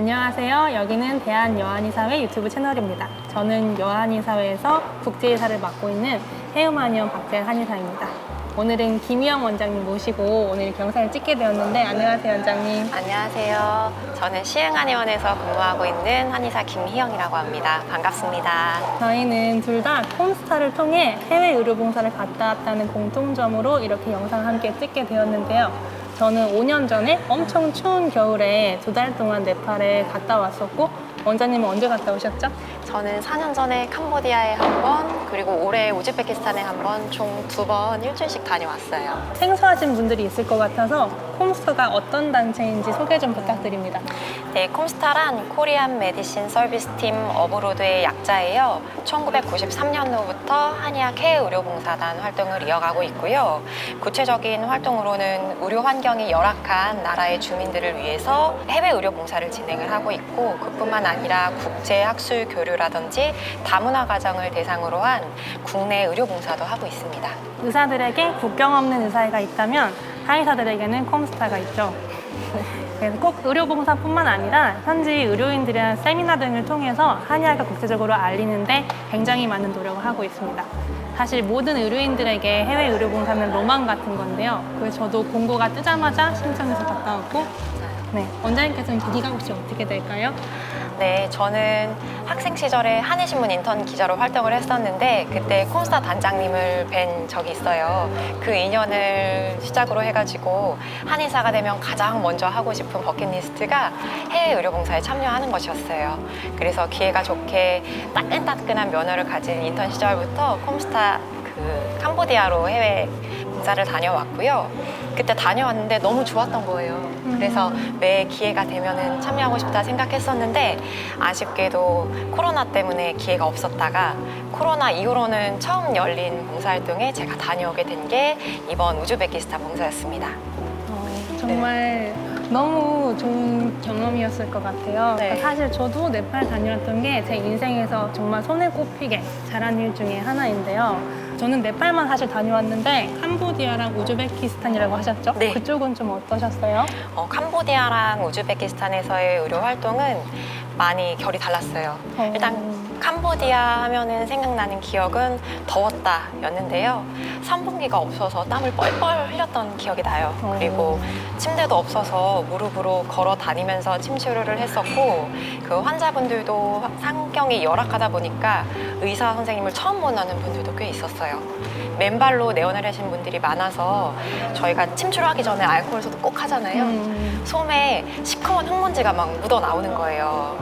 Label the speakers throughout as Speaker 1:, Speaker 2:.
Speaker 1: 안녕하세요. 여기는 대한여한의사회 유튜브 채널입니다. 저는 여한의사회에서 국제이사를 맡고 있는 해우마니언 박재한 한의사입니다. 오늘은 김희영 원장님 모시고 오늘 영상을 찍게 되었는데 안녕하세요 원장님.
Speaker 2: 안녕하세요. 저는 시흥한의원에서 근무하고 있는 한의사 김희영이라고 합니다. 반갑습니다.
Speaker 1: 저희는 둘 다 홈스타를 통해 해외 의료봉사를 갔다 왔다는 공통점으로 이렇게 영상을 함께 찍게 되었는데요. 저는 5년 전에 엄청 추운 겨울에 두 달 동안 네팔에 갔다 왔었고 원장님은 언제 갔다 오셨죠?
Speaker 2: 저는 4년 전에 캄보디아에 한 번, 그리고 올해 우즈베키스탄에 한 번, 총 두 번 일주일씩 다녀왔어요.
Speaker 1: 생소하신 분들이 있을 것 같아서 홈스타가 어떤 단체인지 소개 좀 부탁드립니다.
Speaker 2: 네, 콤스타란 코리안 메디신 서비스 팀 어브로드의 약자예요. 1993년도부터 한의학 해외 의료봉사단 활동을 이어가고 있고요. 구체적인 활동으로는 의료 환경이 열악한 나라의 주민들을 위해서 해외 의료봉사를 진행을 하고 있고 그뿐만 아니라 국제 학술 교류 라든지 다문화 가정을 대상으로 한 국내 의료봉사도 하고 있습니다.
Speaker 1: 의사들에게 국경 없는 의사가 있다면 한의사들에게는 콤스타가 있죠. 그래서 꼭 의료봉사뿐만 아니라 현지 의료인들이나 세미나 등을 통해서 한의학을 국제적으로 알리는데 굉장히 많은 노력을 하고 있습니다. 사실 모든 의료인들에게 해외 의료봉사는 로망 같은 건데요. 그래서 저도 공고가 뜨자마자 신청해서 갔다 왔고, 네, 원장님께서는 계기가 혹시 어떻게 될까요?
Speaker 2: 네, 저는 학생 시절에 한해신문 인턴 기자로 활동을 했었는데 그때 콤스타 단장님을 뵌 적이 있어요. 그 인연을 시작으로 해가지고 한의사가 되면 가장 먼저 하고 싶은 버킷리스트가 해외 의료봉사에 참여하는 것이었어요. 그래서 기회가 좋게 따끈따끈한 면허를 가진 인턴 시절부터 콤스타 그 캄보디아로 해외 봉사를 다녀왔고요. 그때 다녀왔는데 너무 좋았던 거예요. 그래서 매 기회가 되면은 참여하고 싶다 생각했었는데 아쉽게도 코로나 때문에 기회가 없었다가 코로나 이후로는 처음 열린 봉사활동에 제가 다녀오게 된 게 이번 우즈베키스탄 봉사였습니다.
Speaker 1: 어, 정말 너무 좋은 경험이었을 것 같아요.
Speaker 2: 네.
Speaker 1: 사실 저도 네팔 다녀왔던 게 제 인생에서 정말 손에 꼽히게 잘한 일 중에 하나인데요. 저는 네팔만 사실 다녀왔는데 캄보디아랑 우즈베키스탄이라고 하셨죠?
Speaker 2: 네.
Speaker 1: 그쪽은 좀 어떠셨어요?
Speaker 2: 어, 캄보디아랑 우즈베키스탄에서의 의료 활동은 많이 결이 달랐어요.
Speaker 1: 어.
Speaker 2: 일단 캄보디아 하면은 생각나는 기억은 더웠다 였는데요. 선풍기가 없어서 땀을 뻘뻘 흘렸던 기억이 나요.
Speaker 1: 어.
Speaker 2: 그리고 침대도 없어서 무릎으로 걸어 다니면서 침치료를 했었고 그 환자분들도 상경이 열악하다 보니까 의사 선생님을 처음 만나는 분들도 꽤 있었어요. 맨발로 내원을 하신 분들이 많아서 저희가 침치료하기 전에 알코올 소독 꼭 하잖아요.
Speaker 1: 음,
Speaker 2: 솜에 시커먼 흙먼지가 막 묻어 나오는 거예요.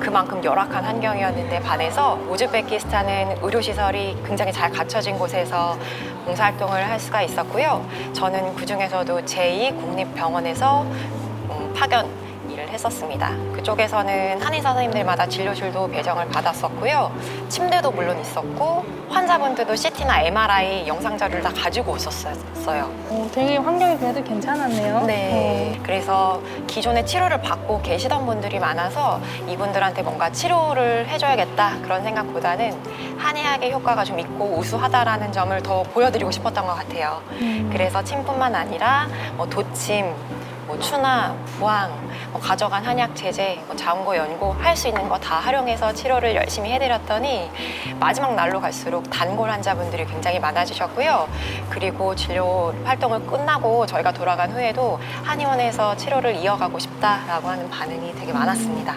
Speaker 2: 그만큼 열악한 환경이었는데 반해서 우즈베키스탄은 의료시설이 굉장히 잘 갖춰진 곳에서 봉사활동을 할 수가 있었고요. 저는 그 중에서도 제2 국립병원에서 음, 파견 일을 했었습니다. 그쪽에서는 한의사 선생님들마다 진료실도 배정을 받았었고요. 침대도 물론 있었고 환자분들도 CT나 MRI 영상 자료를 다 가지고 있었어요.
Speaker 1: 어, 되게 환경이 그래도 괜찮았네요.
Speaker 2: 네. 그래서 기존에 치료를 받고 계시던 분들이 많아서 이분들한테 뭔가 치료를 해줘야겠다 그런 생각보다는 한의학의 효과가 좀 있고 우수하다라는 점을 더 보여드리고 싶었던 것 같아요.
Speaker 1: 음.
Speaker 2: 그래서 침뿐만 아니라 뭐 도침, 뭐 추나, 부항, 뭐 가져간 한약 제제, 뭐 자원고 연고 할 수 있는 거 다 활용해서 치료를 열심히 해드렸더니 마지막 날로 갈수록 단골 환자분들이 굉장히 많아지셨고요. 그리고 진료 활동을 끝나고 저희가 돌아간 후에도 한의원에서 치료를 이어가고 싶다라고 하는 반응이 되게 많았습니다.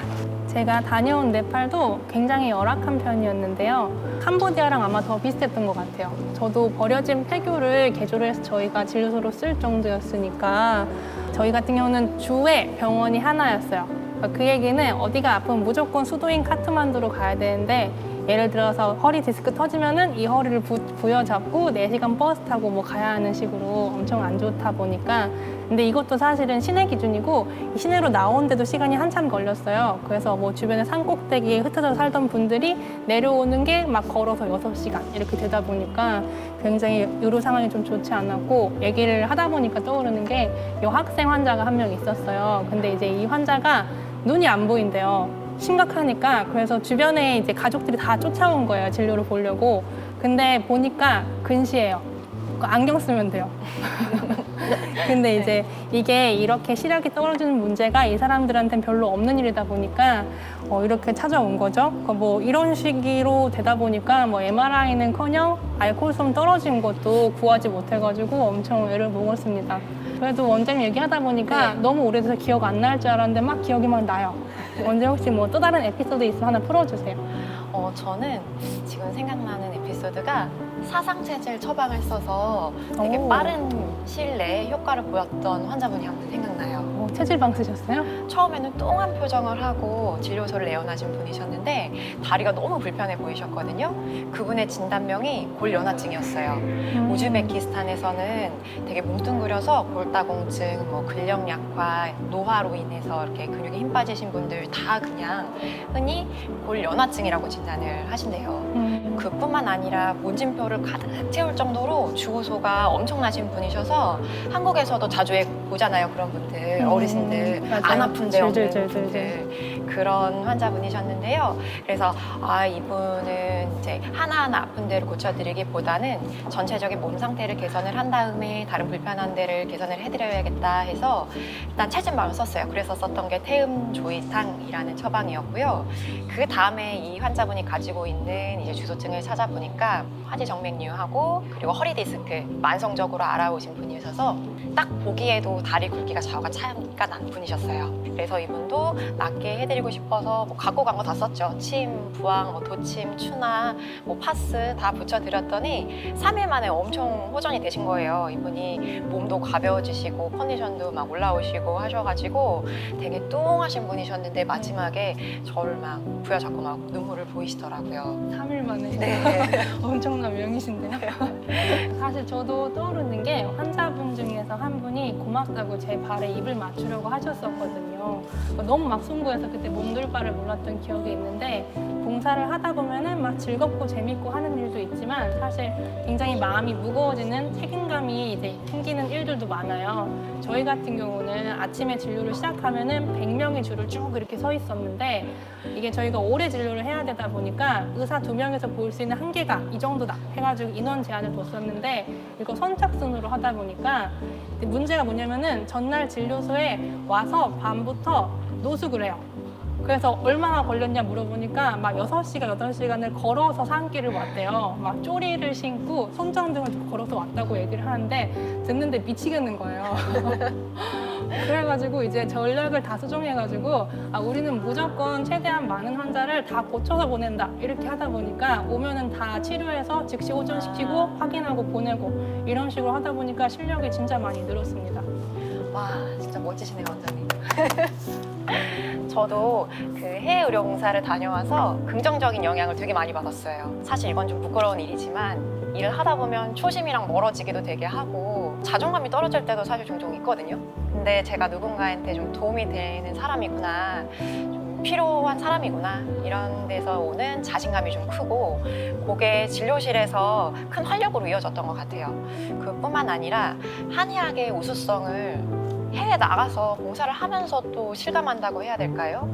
Speaker 1: 제가 다녀온 네팔도 굉장히 열악한 편이었는데요. 캄보디아랑 아마 더 비슷했던 것 같아요. 저도 버려진 폐교를 개조를 해서 저희가 진료소로 쓸 정도였으니까 저희 같은 경우는 주에 병원이 하나였어요. 그러니까 그 얘기는 어디가 아프면 무조건 수도인 카트만두로 가야 되는데 예를 들어서 허리 디스크 터지면은 이 허리를 부, 부여잡고 4시간 버스 타고 뭐 가야 하는 식으로 엄청 안 좋다 보니까 근데 이것도 사실은 시내 기준이고 이 시내로 나오는데도 시간이 한참 걸렸어요. 그래서 뭐 주변에 산 꼭대기에 흩어져 살던 분들이 내려오는 게 막 걸어서 6시간 이렇게 되다 보니까 굉장히 의료 상황이 좀 좋지 않았고 얘기를 하다 보니까 떠오르는 게 여학생 환자가 한 명 있었어요. 근데 이제 이 환자가 눈이 안 보인대요. 심각하니까 그래서 주변에 이제 가족들이 다 쫓아온 거예요 진료를 보려고 근데 보니까 근시예요 그 안경 쓰면 돼요 근데 이제 이게 이렇게 시력이 떨어지는 문제가 이 사람들한테는 별로 없는 일이다 보니까 어, 이렇게 찾아온 거죠. 그러니까 뭐 이런 식으로 되다 보니까 뭐 MRI는커녕 알코올성 떨어진 것도 구하지 못해가지고 엄청 애를 먹었습니다. 그래도 원장님 얘기하다 보니까
Speaker 2: 네.
Speaker 1: 너무 오래돼서 기억 안 날 줄 알았는데 막 기억이 막 나요. 원장님 혹시 뭐 또 다른 에피소드 있으면 하나 풀어주세요.
Speaker 2: 어, 저는 지금 생각나는 에피소드가 사상 체질 처방을 써서 되게
Speaker 1: 오.
Speaker 2: 빠른 시일 내에 효과를 보였던 환자분이 한 분 생각나요.
Speaker 1: 어, 체질방 쓰셨어요?
Speaker 2: 처음에는 뚱한 표정을 하고 진료소를 내원하신 분이셨는데 다리가 너무 불편해 보이셨거든요. 그분의 진단명이 골연화증이었어요.
Speaker 1: 음.
Speaker 2: 우즈베키스탄에서는 되게 뭉뚱그려서 골다공증, 뭐 근력 약화, 노화로 인해서 이렇게 근육이 힘 빠지신 분들 다 그냥 흔히 골연화증이라고 진단을 하신대요.
Speaker 1: 음.
Speaker 2: 그뿐만 아니라 문진표 를 가득 채울 정도로 주소가 엄청나신 분이셔서 한국에서도 자주 보잖아요 그런 분들
Speaker 1: 음,
Speaker 2: 어르신들
Speaker 1: 맞아요.
Speaker 2: 안 아픈데 없는
Speaker 1: 질질질질질.
Speaker 2: 분들 그런 환자분이셨는데요. 그래서 아 이분은 이제 하나하나 아픈 데를 고쳐드리기보다는 전체적인 몸 상태를 개선을 한 다음에 다른 불편한 데를 개선을 해드려야겠다 해서 일단 체질방을 썼어요. 그래서 썼던 게 태음 조이탕이라는 처방이었고요. 그 다음에 이 환자분이 가지고 있는 이제 주소증을 찾아보니까 화지정맥류하고 그리고 허리 디스크 만성적으로 알아오신 분이셔서 딱 보기에도 다리 굵기가 좌우가 차이가 난 분이셨어요. 그래서 이분도 낫게 해드리고 싶어서 뭐 갖고 간 거 다 썼죠. 침, 부항, 뭐 도침, 추나, 뭐 파스 다 붙여드렸더니 3일 만에 엄청 호전이 되신 거예요. 이분이 몸도 가벼워지시고 컨디션도 막 올라오시고 하셔가지고 되게 뚱하신 분이셨는데 마지막에 저를 막 부여잡고 막 눈물을 보이시더라고요.
Speaker 1: 3일 만에
Speaker 2: 네.
Speaker 1: 엄청난 명이신데요. 사실 저도 떠오르는 게 환자분 중에서 한 분이 고맙다고 제 발에 입을 맞추려고 하셨었거든요. 너무 막 송구해서 그때 몸둘 바를 몰랐던 기억이 있는데 봉사를 하다 보면은 막 즐겁고 재밌고 하는 일도 있지만 사실 굉장히 마음이 무거워지는 책임감이 이제 생기는 일들도 많아요. 저희 같은 경우는 아침에 진료를 시작하면은 100명의 줄을 쭉 이렇게 서 있었는데 이게 저희가 오래 진료를 해야 되다 보니까 의사 두 명에서 볼 수 있는 한계가 이 정도다 해가지고 인원 제한을 뒀었는데 이거 선착순으로 하다 보니까 문제가 뭐냐면은 전날 진료소에 와서 밤부터 노숙을 해요. 그래서 얼마나 걸렸냐 물어보니까 막 6시간, 8시간을 걸어서 산길을 왔대요. 막 쪼리를 신고 손전등을 걸어서 왔다고 얘기를 하는데 듣는데 미치겠는 거예요. 그래가지고 이제 전략을 다 수정해가지고 아, 우리는 무조건 최대한 많은 환자를 다 고쳐서 보낸다 이렇게 하다 보니까 오면은 다 치료해서 즉시 호전시키고 확인하고 보내고 이런 식으로 하다 보니까 실력이 진짜 많이 늘었습니다.
Speaker 2: 와 진짜 멋지시네요 원장님. 저도 그 해외 의료봉사를 다녀와서 긍정적인 영향을 되게 많이 받았어요. 사실 이건 좀 부끄러운 일이지만 일을 하다 보면 초심이랑 멀어지기도 되게 하고 자존감이 떨어질 때도 사실 종종 있거든요. 근데 제가 누군가한테 좀 도움이 되는 사람이구나, 좀 필요한 사람이구나 이런 데서 오는 자신감이 좀 크고 그게 진료실에서 큰 활력으로 이어졌던 것 같아요. 그뿐만 아니라 한의학의 우수성을 해외 나가서 봉사를 하면서 또 실감한다고 해야 될까요?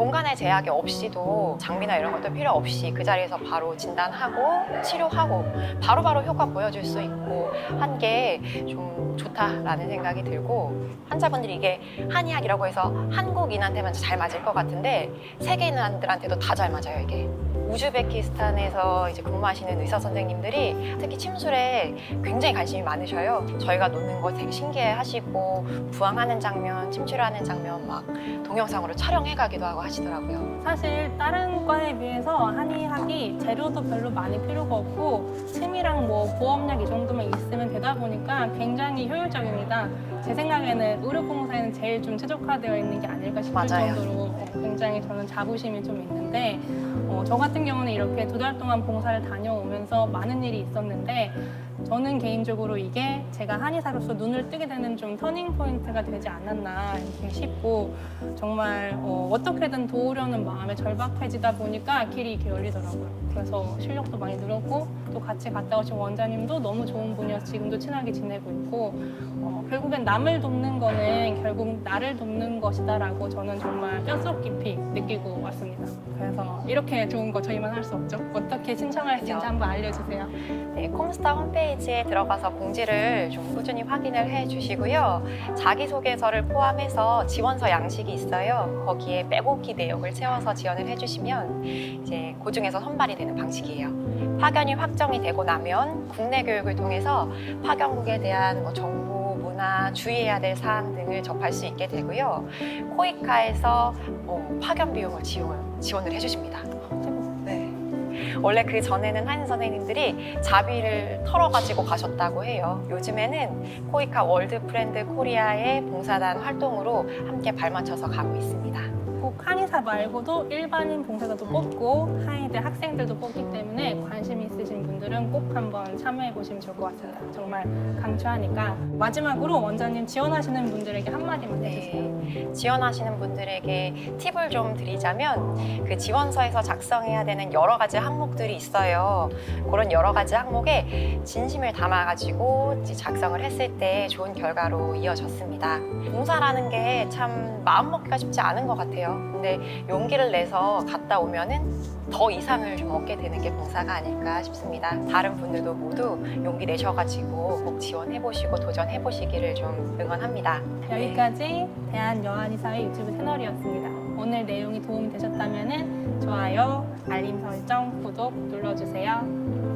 Speaker 2: 공간의 제약이 없이도 장비나 이런 것도 필요 없이 그 자리에서 바로 진단하고 치료하고 바로 바로 효과 보여줄 수 있고 한 게 좀 좋다라는 생각이 들고 환자분들이 이게 한의학이라고 해서 한국인한테만 잘 맞을 것 같은데 세계인들한테도 다 잘 맞아요 이게 우즈베키스탄에서 이제 근무하시는 의사 선생님들이 특히 침술에 굉장히 관심이 많으셔요. 저희가 놓는 거 되게 신기해 하시고 부항하는 장면, 침치료하는 장면 막 동영상으로 촬영해 가기도 하고 하시더라고요.
Speaker 1: 사실 다른 과에 비해서 한의학이 재료도 별로 많이 필요가 없고 침이랑 뭐 보험약 이 정도만 있으면 되다 보니까 굉장히 효율적입니다. 제 생각에는 의료봉사에는 제일 좀 최적화되어 있는 게 아닐까 싶을
Speaker 2: 맞아요.
Speaker 1: 정도로 어, 굉장히 저는 자부심이 좀 있는데 어, 저 같은 경우는 이렇게 두 달 동안 봉사를 다녀오면서 많은 일이 있었는데 저는 개인적으로 이게 제가 한의사로서 눈을 뜨게 되는 좀 터닝 포인트가 되지 않았나 이렇게 싶고 정말 어, 어떻게든 도우려는 마음에 절박해지다 보니까 길이 이렇게 열리더라고요. 그래서 실력도 많이 늘었고 또 같이 갔다 오신 원장님도 너무 좋은 분이어서 지금도 친하게 지내고 있고 어, 결국엔 남을 돕는 거는 결국 나를 돕는 것이다라고 저는 정말 뼛속 깊이 느끼고 왔습니다. 그래서 이렇게 좋은 거 저희만 할 수 없죠. 어떻게 신청할 수 있는지
Speaker 2: 그죠.
Speaker 1: 한번 알려주세요.
Speaker 2: 네, 콤스타 홈페이지에 들어가서 공지를 좀 꾸준히 확인을 해 주시고요. 자기소개서를 포함해서 지원서 양식이 있어요. 거기에 빼곡히 내용을 채워서 지원을 해 주시면 이제 그 중에서 선발이 되는 방식이에요. 파견이 확정이 되고 나면 국내 교육을 통해서 파견국에 대한 뭐 정보, 문화, 주의해야 될 사항 등을 접할 수 있게 되고요. 코이카에서 어, 파견 비용을 지원, 지원을 해주십니다. 네. 원래 그 전에는 한인 선생님들이 자비를 털어가지고 가셨다고 해요. 요즘에는 코이카 월드 프렌드 코리아의 봉사단 활동으로 함께 발맞춰서 가고 있습니다.
Speaker 1: 꼭 한의사 말고도 일반인 봉사자도 뽑고 한의대 학생들도 뽑기 때문에 관심 있으신 분들은 꼭 한번 참여해 보시면 좋을 것 같습니다. 정말 강추하니까 마지막으로 원장님 지원하시는 분들에게 한마디만 해주세요.
Speaker 2: 네. 지원하시는 분들에게 팁을 좀 드리자면 그 지원서에서 작성해야 되는 여러 가지 항목들이 있어요. 그런 여러 가지 항목에 진심을 담아가지고 작성을 했을 때 좋은 결과로 이어졌습니다. 봉사라는 게 참 마음 먹기가 쉽지 않은 것 같아요. 근데 용기를 내서 갔다 오면은 더 이상을 좀 얻게 되는 게 봉사가 아닐까 싶습니다. 다른 분들도 모두 용기 내셔가지고 꼭 지원해보시고 도전해보시기를 좀 응원합니다. 네.
Speaker 1: 여기까지 대한 여한의사의 유튜브 채널이었습니다. 오늘 내용이 도움이 되셨다면 좋아요, 알림 설정, 구독 눌러주세요.